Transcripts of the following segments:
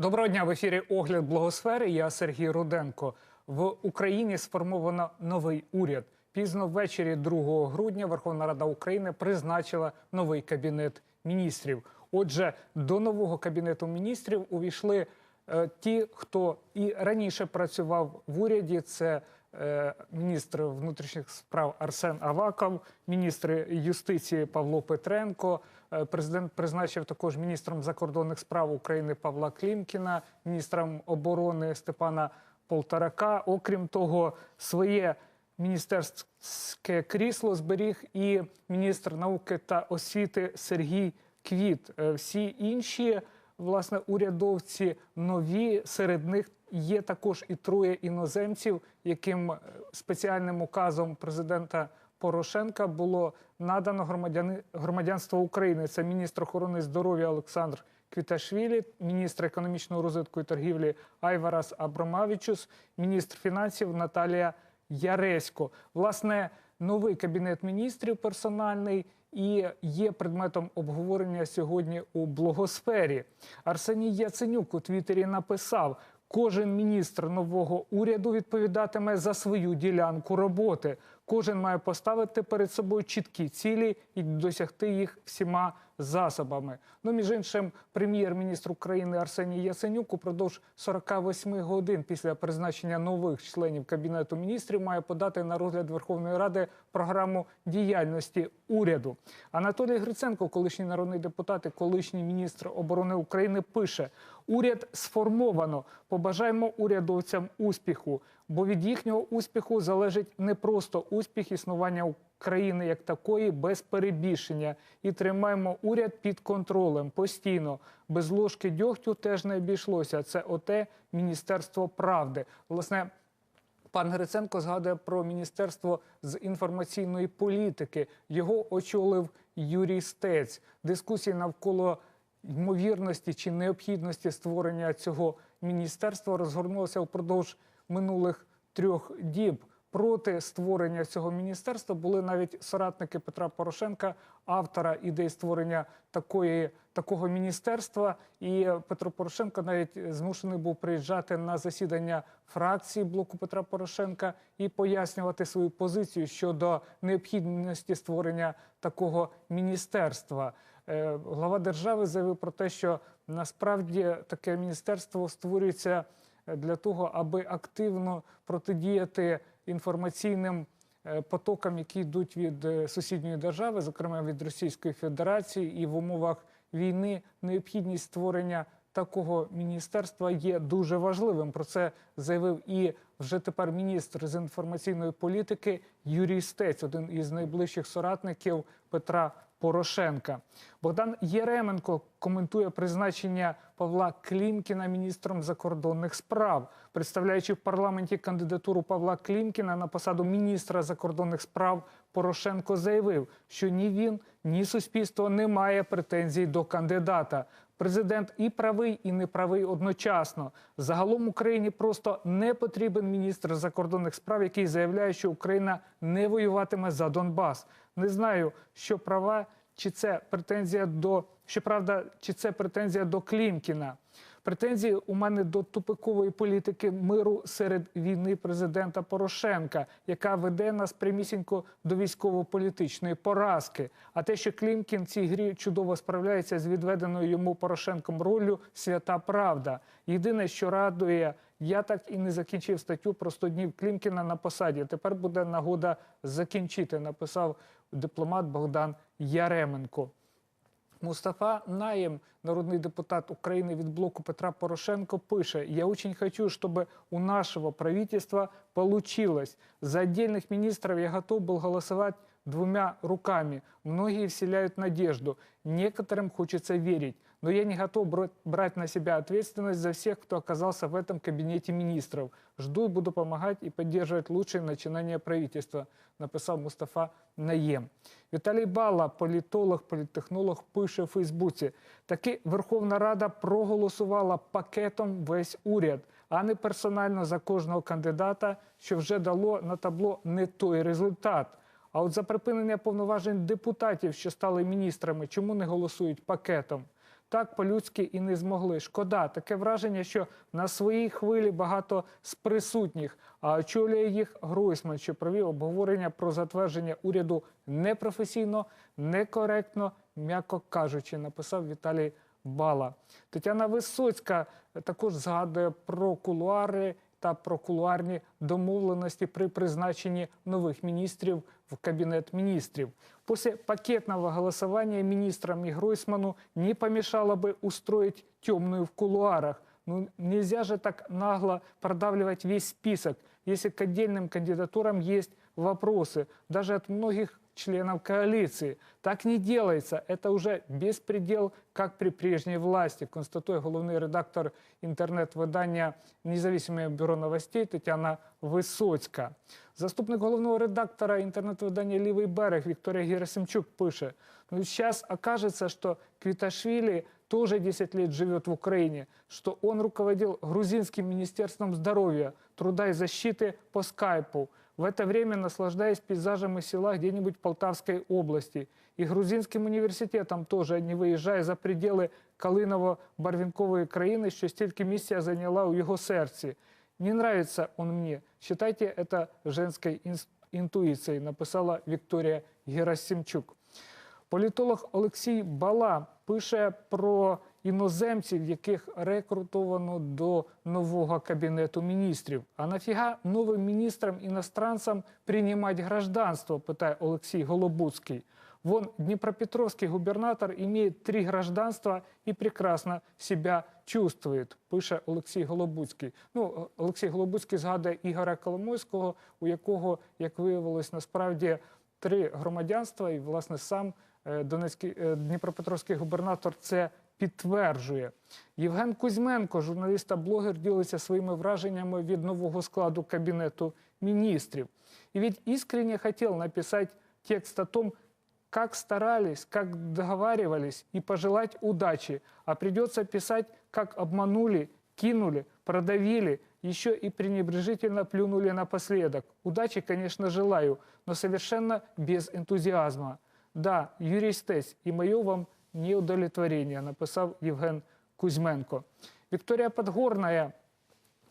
Доброго дня в ефірі Огляд Благосфери. Я Сергій Руденко. В Україні сформовано новий уряд. Пізно ввечері 2 грудня Верховна Рада України призначила новий кабінет міністрів. Отже, до нового кабінету міністрів увійшли е, ті, хто і раніше працював в уряді. Це міністр внутрішніх справ Арсен Аваков, міністр юстиції Павло Петренко. Е, Президент призначив також міністром закордонних справ України Павла Клімкіна, міністром оборони Степана Полторака. Окрім того, своє міністерське крісло зберіг і міністр науки та освіти Сергій Квіт. Е, Всі інші власне урядовці нові. Серед них є також і троє іноземців, яким е, спеціальним указом президента Порошенка було надано громадяни громадянство України. Це міністр охорони здоров'я Олександр Квіташвілі, міністр економічного розвитку і торгівлі Айварас Абромавічус, міністр фінансів Наталія Яресько. Власне, новий кабінет міністрів персональний і є предметом обговорення сьогодні у блогосфері. Арсеній Яценюк у Твіттері написав. Кожен міністр нового уряду відповідатиме за свою ділянку роботи. Кожен має поставити перед собою чіткі цілі і досягти їх всіма засобами. Ну, між іншим, прем'єр-міністр України Арсеній Яценюк упродовж 48 годин після призначення нових членів кабінету міністрів має подати на розгляд Верховної Ради програму діяльності уряду. Анатолій Гриценко, колишній народний депутат і колишній міністр оборони України, пише: уряд сформовано. Побажаємо урядовцям успіху, бо від їхнього успіху залежить не просто успіх існування країни як такої без перебільшення. І тримаємо уряд під контролем постійно. Без ложки дьогтю теж не обійшлося. Це оте Міністерство правди. Власне. Пан Гриценко згадує про міністерство з інформаційної політики. Його очолив Юрій Стець. Дискусії навколо ймовірності чи необхідності створення цього міністерства розгорнулося впродовж минулих трьох діб. Проти створення цього міністерства були навіть соратники Петра Порошенка, автора ідеї створення такої, такого міністерства. І Петро Порошенко навіть змушений був приїжджати на засідання фракції блоку Петра Порошенка і пояснювати свою позицію щодо необхідності створення такого міністерства. Е, Глава держави заявив про те, що насправді таке міністерство створюється для того, аби активно протидіяти інформаційним е, потокам, які йдуть від е, сусідньої держави, зокрема від Російської Федерації, і в умовах війни необхідність створення такого міністерства є дуже важливим. Про це заявив і вже тепер міністр з інформаційної політики Юрій Стець, один із найближчих соратників Петра Порошенка. Богдан Єременко коментує призначення Павла Клімкіна міністром закордонних справ, представляючи в парламенті кандидатуру Павла Клімкіна на посаду міністра закордонних справ. Порошенко заявив, що ні він, ні суспільство не має претензій до кандидата. Президент і правий, і неправий одночасно. Загалом Україні просто не потрібен міністр закордонних справ, який заявляє, що Україна не воюватиме за Донбас. Не знаю, що права, чи це претензія до щоправда, чи це претензія до Клімкіна. Претензії у мене до тупикової політики миру серед війни президента Порошенка, яка веде нас прямісінько до військово-політичної поразки. А те, що Клімкін цій грі чудово справляється з відведеною йому Порошенком роллю свята правда. Єдине, що радує, я так і не закінчив статтю про 100 днів Клімкіна на посаді. Тепер буде нагода закінчити. Написав дипломат Богдан Яременко. Мустафа Наєм, народный депутат Украины від блоку Петра Порошенко, пише, я очень хочу, чтобы у нашего правительства получилось. За отдельных министров я готов был голосовать двумя руками. Многие вселяют надежду. Некоторым хочется верить. Но я не готов брать на себя ответственность за всех, кто оказался в этом кабинете министров. Жду и буду помогать и поддерживать лучшие начинания правительства, написав Мустафа Наєм. Віталій Бала, політолог, політтехнолог, пише у Фейсбуці: таки Верховна Рада проголосувала пакетом весь уряд, а не персонально за кожного кандидата, що вже дало на табло не той результат. А от за припинення повноважень депутатів, що стали міністрами, чому не голосують пакетом? Так по-людськи і не змогли. Шкода, таке враження, що на своїй хвилі багато з присутніх, а очолює їх Гройсман, що провів обговорення про затвердження уряду непрофесійно, некоректно, м'яко кажучи, написав Віталій Бала. Тетяна Висоцька також згадує про кулуари та про кулуарні домовленості при призначенні нових міністрів в Кабинет министров. После пакетного голосования министрам и Гройсману не помешало бы устроить темную в кулуарах. Ну, нельзя же так нагло продавливать весь список, если к отдельным кандидатурам есть вопросы, даже от многих членов коалиции. Так не делается. Это уже беспредел, как при прежней власти, констатує головний редактор інтернет-видання Независиме бюро новостей Тетяна Висоцька. Заступник головного редактора інтернет-видання Лівий берег Вікторія Герасимчук пише: ну сейчас окажется, что Квиташвили тоже 10 лет живет в Украине, что он руководил грузинским министерством здоровья, труда и защиты по скайпу, в это время наслаждаясь пейзажем из села где-нибудь в Полтавской области. И грузинским университетом тоже, не выезжая за пределы Калиново-Барвінкової країни, що стільки місця зайняла у його серці. Не нравится он мне. Считайте это женской ин- интуицией, написала Вікторія Герасимчук. Політолог Олексій Бала пише про іноземців, яких рекрутовано до нового кабінету міністрів. А нафіга новим міністрам іностранцям приймати гражданство, питає Олексій Голобуцький. Вон Днепропетровский губернатор имеет три гражданства и прекрасно себя чувствует, пише Олексій Голобуцький. Ну, Олексій Голобуцький згадує Ігоря Коломойського, у якого, як виявилось, насправді три громадянства, і, власне, сам е, Донецький е, Дніпропетровський губернатор це підтверджує. Євген Кузьменко, журналіст та блогер, ділиться своїми враженнями від нового складу кабінету міністрів. І ведь искренне хотел написать текст о том, как старались, как договаривались и пожелать удачи, а придется писать, как обманули, кинули, продавили, еще и пренебрежительно плюнули напоследок. Удачи, конечно, желаю, но совершенно без энтузиазма. Да, Юрий Стесь, и мое вам неудовлетворение, написал Евген Кузьменко. Виктория Подгорная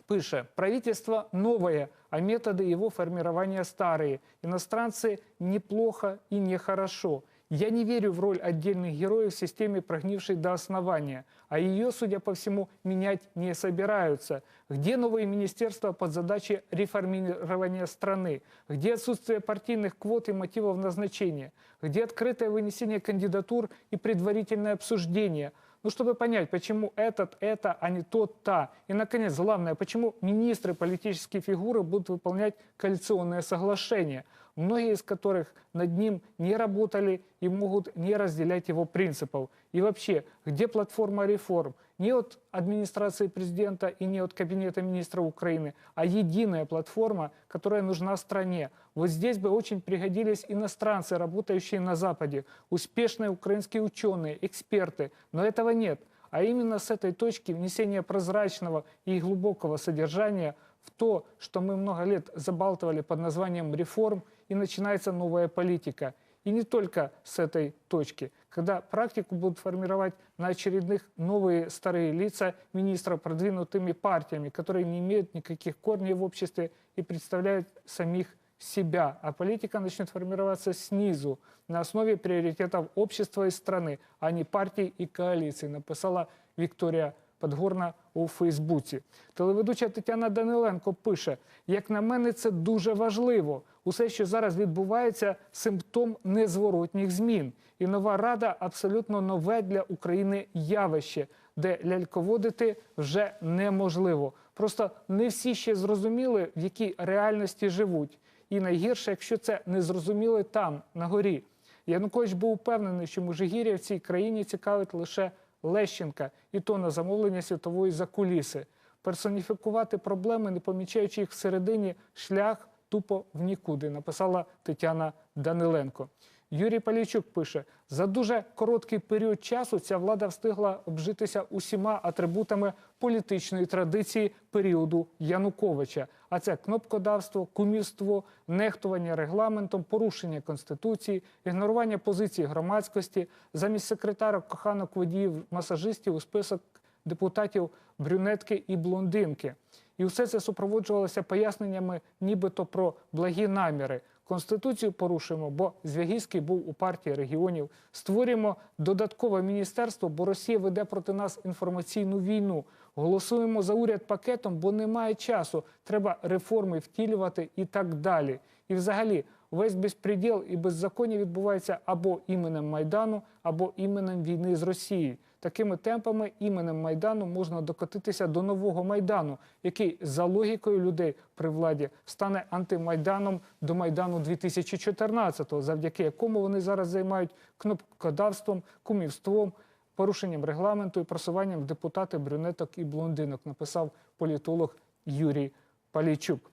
пише, правительство новое, а методы его формирования старые. Иностранцы неплохо и нехорошо. Я не верю в роль отдельных героев в системе, прогнившей до основания, а ее, судя по всему, менять не собираются. Где новые министерства под задачей реформирования страны? Где отсутствие партийных квот и мотивов назначения? Где открытое вынесение кандидатур и предварительное обсуждение? Ну, чтобы понять, почему этот, это, а не тот, та. И, наконец, главное, почему министры, политические фигуры будут выполнять коалиционное соглашение, многие из которых над ним не работали и могут не разделять его принципов. И вообще, где платформа реформ? Не от администрации президента и не от Кабинета министров Украины, а единая платформа, которая нужна стране. Вот здесь бы очень пригодились иностранцы, работающие на Западе, успешные украинские ученые, эксперты. Но этого нет. А именно с этой точки внесения прозрачного и глубокого содержания в то, что мы много лет забалтывали под названием реформ, и начинается новая политика. И не только с этой точки. Когда практику будут формировать на очередных новые старые лица министров продвинутыми партиями, которые не имеют никаких корней в обществе и представляют самих себя, а политика начнет формироваться снизу, на основе приоритетов общества и страны, а не партий и коалиций, написала Вікторія Подгорна у Фейсбуці. Телеведуча Тетяна Даниленко пише: як на мене, це дуже важливо. Усе, що зараз відбувається, симптом незворотніх змін. І нова рада абсолютно нове для України явище, де ляльководити вже неможливо. Просто не всі ще зрозуміли, в якій реальності живуть. І найгірше, якщо це не зрозуміли там, на горі. Янукович був упевнений, що Мужигір'я в цій країні цікавить лише Лещенка, і то на замовлення світової закуліси. Персоніфікувати проблеми, не помічаючи їх всередині, шлях тупо в нікуди, написала Тетяна Даниленко. Юрій Палійчук пише: за дуже короткий період часу ця влада встигла обжитися усіма атрибутами політичної традиції періоду Януковича. А це кнопкодавство, кумівство, нехтування регламентом, порушення конституції, ігнорування позиції громадськості, замість секретарок коханок водіїв масажистів у список депутатів брюнетки і блондинки. І все це супроводжувалося поясненнями, нібито про благі наміри. Конституцію порушуємо, бо Звягільський був у партії регіонів. Створюємо додаткове міністерство, бо Росія веде проти нас інформаційну війну. Голосуємо за уряд пакетом, бо немає часу. Треба реформи втілювати і так далі. І взагалі весь безпреділ і беззаконня відбувається або іменем Майдану, або іменем війни з Росією. Такими темпами іменем Майдану можна докотитися до нового Майдану, який за логікою людей при владі стане антимайданом до Майдану 2014-го, завдяки якому вони зараз займають кнопкодавством, кумівством, порушенням регламенту і просуванням депутати брюнеток і блондинок, написав політолог Юрій Палійчук.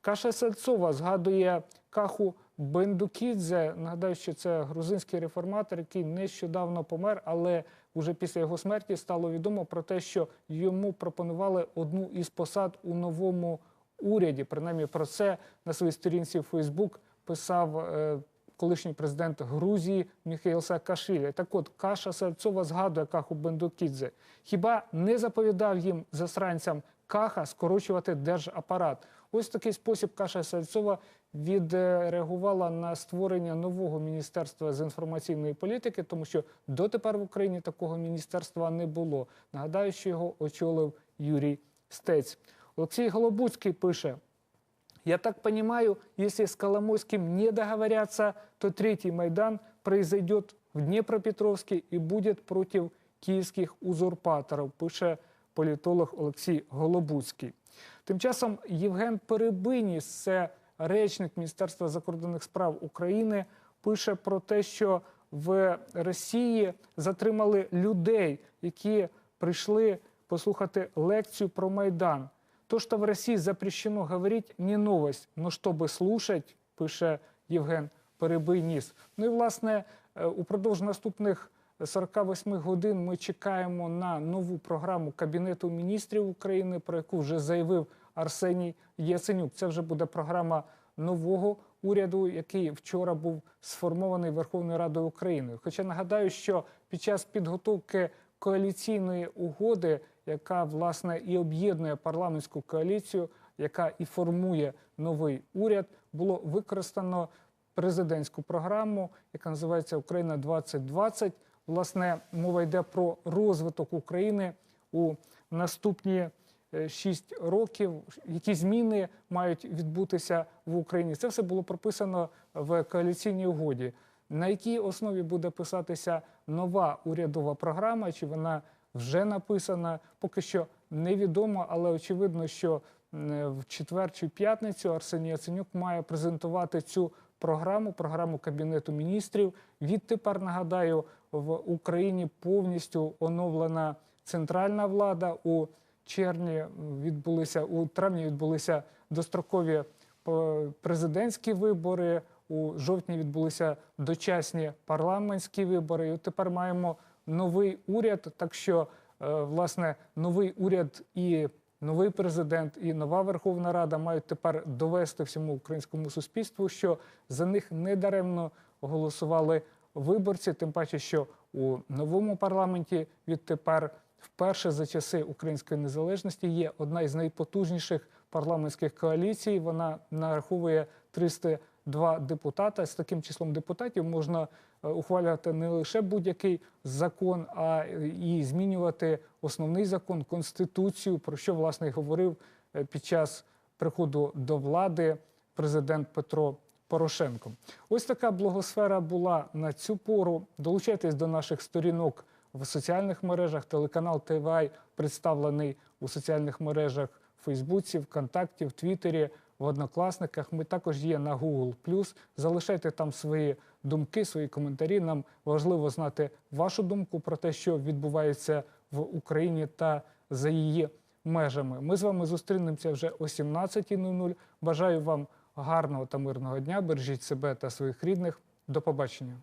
Каша Сальцова згадує Каху Бендукідзе. Нагадаю, що це грузинський реформатор, який нещодавно помер, але вже після його смерті стало відомо про те, що йому пропонували одну із посад у новому уряді. Принаймні про це на своїй сторінці в Фейсбук писав е, колишній президент Грузії Міхаїл Саакашвілі. Так от Каша Сальцова згадує Каху Бендукідзе. Хіба не заповідав їм засранцям Каха скорочувати держапарат? Ось такий спосіб Каша Сальцова відреагувала на створення нового міністерства з інформаційної політики, тому що дотепер в Україні такого міністерства не було. Нагадаю, що його очолив Юрій Стець. Олексій Голобуцький пише. Я так понимаю, если с Коломойским не договорятся, то третий Майдан произойдет в Днепропетровске и будет против київських узурпаторів, пише політолог Олексій Голобуцький. Тим часом Євген Перебиніс, це речник Міністерства закордонних справ України, пише про те, що в Росії затримали людей, які прийшли послухати лекцію про Майдан. То, что в России запрещено говорить, не новость, но чтобы слушать, пише Євген Перебийніс. Ну і власне е, упродовж наступних 48 годин ми чекаємо на нову програму Кабінету міністрів України, про яку вже заявив Арсеній Яценюк. Це вже буде програма нового уряду, який вчора був сформований Верховною Радою України. Хоча нагадаю, що під час підготовки коаліційної угоди, яка власне і об'єднує парламентську коаліцію, яка і формує новий уряд, було використано президентську програму, яка називається Україна 2020 Власне, мова йде про розвиток України у наступні е, шість років. Які зміни мають відбутися в Україні? Це все було прописано в коаліційній угоді. На якій основі буде писатися нова урядова програма? Чи вона вже написана? Поки що невідомо, але очевидно, що в четвер чи п'ятницю Арсеній Яценюк має презентувати цю програму, програму Кабінету міністрів. Відтепер нагадаю, в Україні повністю оновлена центральна влада. У червні відбулися у травні відбулися дострокові е, президентські вибори. У жовтні відбулися дочасні парламентські вибори. І тепер маємо новий уряд. Так що, е, власне, новий уряд і новий президент, і нова Верховна Рада мають тепер довести всьому українському суспільству, що за них недаремно голосували виборці. Тим паче, що у новому парламенті відтепер вперше за часи української незалежності є одна із найпотужніших парламентських коаліцій. Вона нараховує 302 депутата. З таким числом депутатів можна е, ухвалювати не лише будь-який закон, а і змінювати основний закон, конституцію, про що власне говорив е, під час приходу до влади президент Петро Порошенко. Ось така блогосфера була на цю пору. Долучайтесь до наших сторінок в соціальних мережах. Телеканал ТВАЙ представлений у соціальних мережах Фейсбуці, ВКонтакті, в Твіттері, в Однокласниках. Ми також є на Google+. Залишайте там свої думки, свої коментарі. Нам важливо знати вашу думку про те, що відбувається в Україні та за її межами. Ми з вами зустрінемося вже о 17.00. Бажаю вам гарного та мирного дня. Бережіть себе та своїх рідних. До побачення.